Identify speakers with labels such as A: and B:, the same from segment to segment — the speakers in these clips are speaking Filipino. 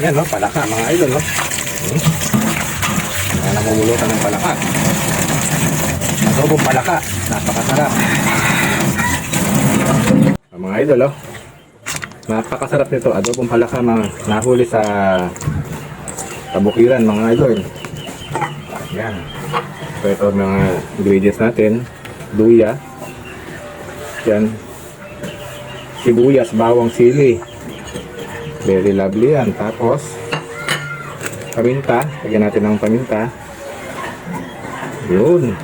A: Yan, no? Palaka, mga idol, no? Hmm. Yan, namumulutan ng palaka. Adobong palaka. Napakasarap. Ah, Mga idol, oh. Napakasarap nito. Adobong palaka, mga nahuli sa kabukiran, mga idol. Yan. So, ito mga ingredients natin. Luya. Yan. Sibuyas, bawang sili. Very lovely yan. Tapos, paminta. Lagyan natin ng paminta. Yun.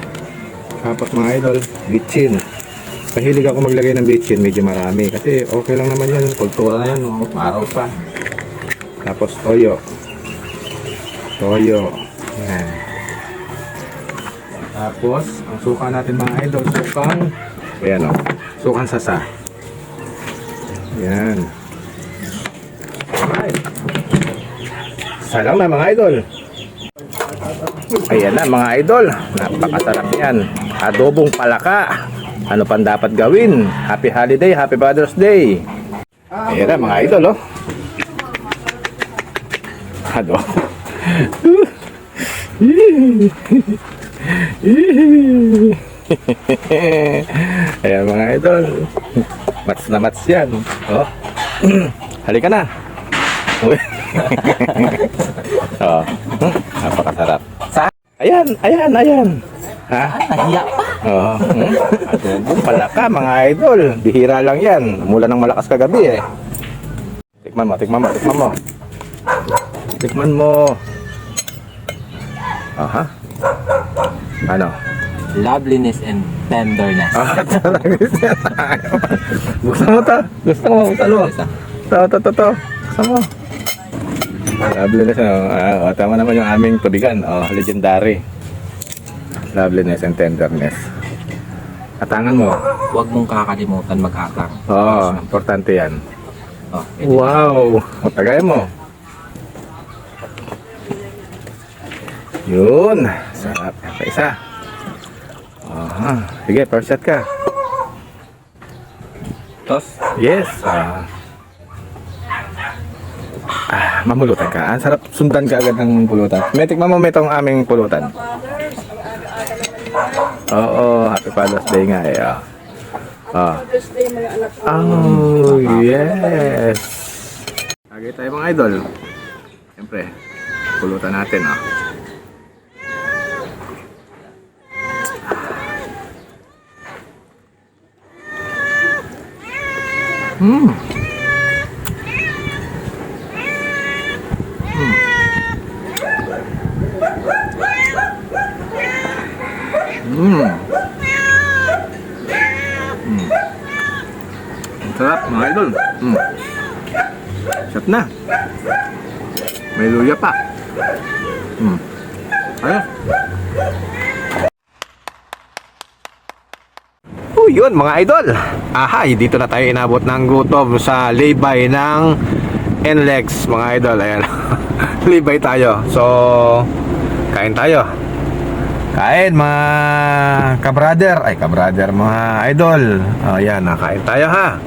A: Tapos mga idol, bitchin. Mahilig ako maglagay ng bitchin, medyo marami. Kasi okay lang naman yan. Kultura na yan, no? Araw pa. Tapos toyo. Toyo. Yan. Tapos, ang suka natin mga idol, sukang, ayan o, sukang sasa. Yan. Alright. Salang na mga idol. Ayan na mga idol. Napakasarap yan. Adobong palaka. Ano pang dapat gawin? Happy holiday, happy Father's Day. Ayan na mga idol oh. Ano? Ayan mga idol. Mats na mats yan. Oh. Halika na. Oh. Hmm, Napakasarap. Ayan, ayan, ayan. Ha?
B: Nahiya pa.
A: Oo. Hmm? Adobo pala ka, mga idol. Bihira lang yan. Mula ng malakas kagabi eh. Tikman mo, tikman mo, tikman mo. Tikman mo. Aha. Ano?
B: Loveliness and tenderness.
A: Ah, Gusto mo to? Gusto mo? Ano? To, to, to, to. Gusto mo? Loveliness, oh, tama naman yung aming tubigan. Oh, legendary. Loveliness and tenderness. Atangan mo.
B: Huwag mong kakalimutan mag-atang.
A: Oo, oh, importante yan.
B: Oh,
A: Wow! Matagay mo. Yun. Sarap. Pa isa. Aha. Sige, first shot ka.
B: Tos.
A: Yes. Ah. Mamulutan ka. Ang sarap sundan ka agad ng pulutan. May tikman mo may itong aming pulutan. Oo, happy Father's Day nga eh. Ah. Ah. Oh, yes. Lagay tayo mga idol. Siyempre, pulutan natin ah. Hmm. Hmm. Ang sarap mga idol. Hmm. Sarap na. May luya pa. Hmm. Ayos. Oh, yun mga idol. Aha, dito na tayo inabot ng gutom sa laybay ng NLEX mga idol. Ayan. laybay tayo. So, kain tayo. Kain mga kabrader. Ay, kabrader mga idol. Oh, yan, nakain tayo ha.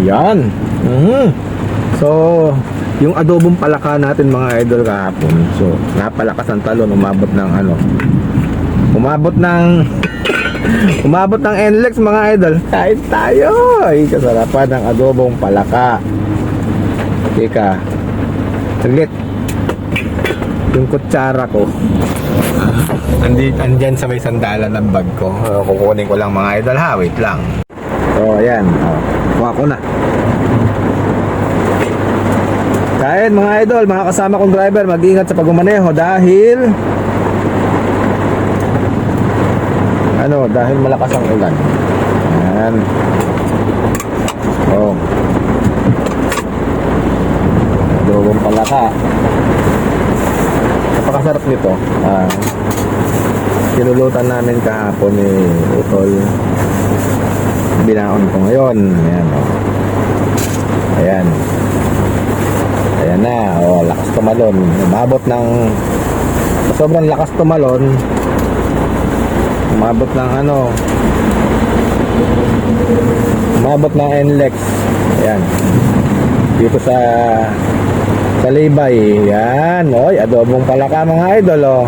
A: Yan. Mhm. So, yung adobong palaka natin mga idol kahapon. So, napalakas ang talon. Umabot ng ano. Umabot ng Umabot ng NLEX mga idol. Kain tayo. Ay, kasarapan ng adobong palaka. Teka. Saglit. Yung kutsara ko. Andi, andyan sa may sandalan ng bag ko. Uh, kukunin ko lang mga idol ha. Wait lang. So, ayan. Oh, kuha ko na. Kain mga idol, mga kasama kong driver, mag-ingat sa pagmaneho dahil ano, dahil malakas ang ulan. Ayan. Oh. Adobong palaka. Napakasarap nito. Ah, sinulutan namin kahapon ni Utol. Binaon ko ngayon. Ayan, oh. Ayan. Ayan na. Oh, lakas tumalon. Umabot ng sobrang lakas tumalon umabot ng ano umabot ng NLEX ayan dito sa Sa Libay. Yan. Oy, adobong palaka mga idol, oh.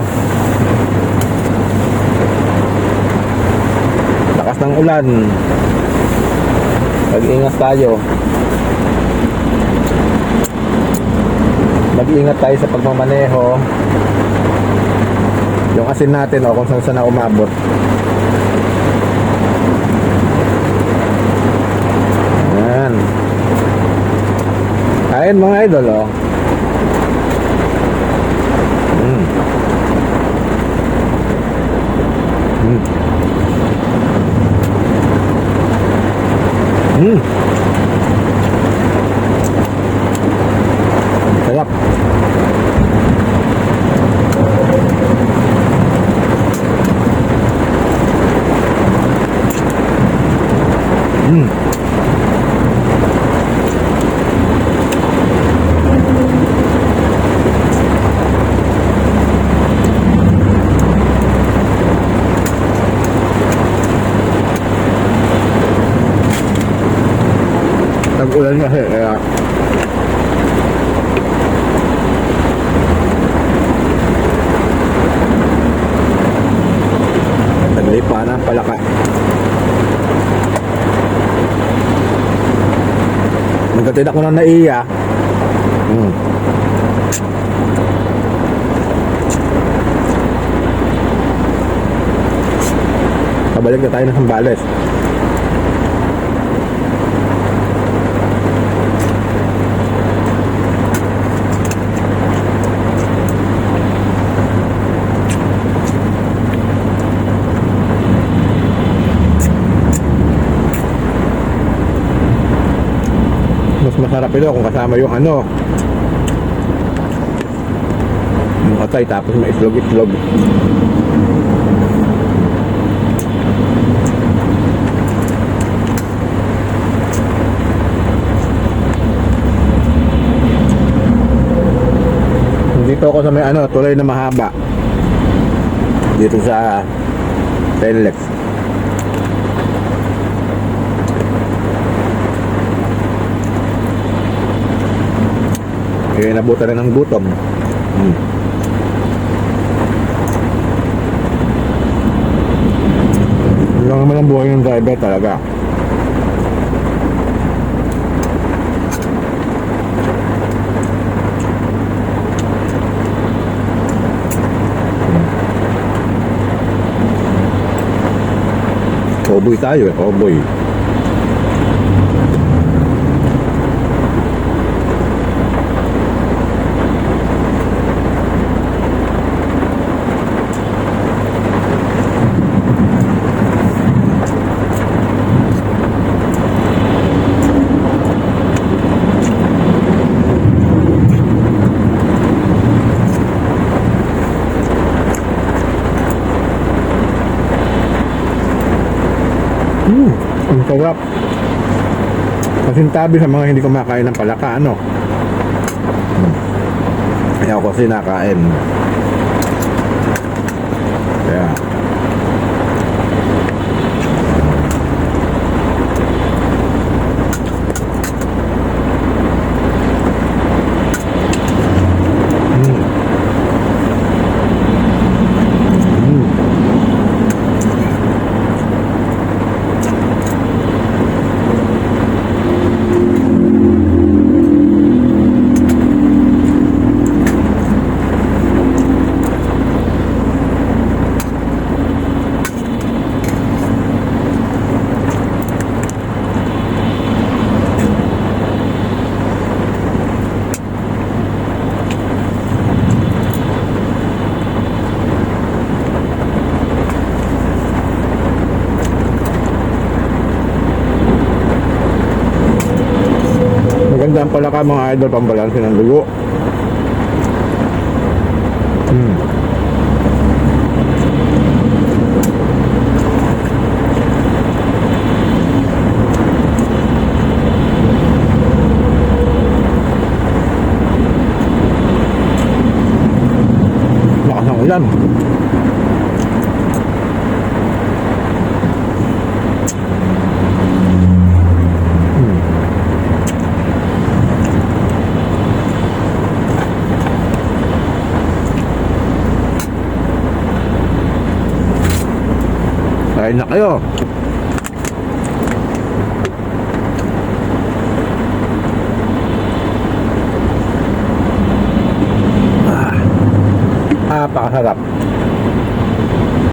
A: Lakas ng ulan. Mag-ingat tayo. Mag-ingat tayo sa pagmamaneho. Yung asin natin, oh, kung saan saan na umabot. Yan. Kain mga idol, oh. Mm. Tag-ulan kasi kaya Naglipa na ang palaka. Nagkatidak ko na naiya. Hmm. Pabalik na tayo ng Sambales masarap ito kung kasama yung ano. Yung atay tapos may itlog dito ako sa may ano tulay na mahaba. Dito sa Telex Kaya nabutan na ng gutom. Hmm. Lang naman ang buhay ng driver talaga. Cowboy tayo eh, cowboy. Ang sarap. Kasintabi sa mga hindi kumakain ng palaka, ano? Kaya ako kasi nakain. Kaya, Hmm. Hmm. Maganda ang palaka mga idol pambalansin ng dugo. Hmm. Lakas ng ulan. Kain na kayo.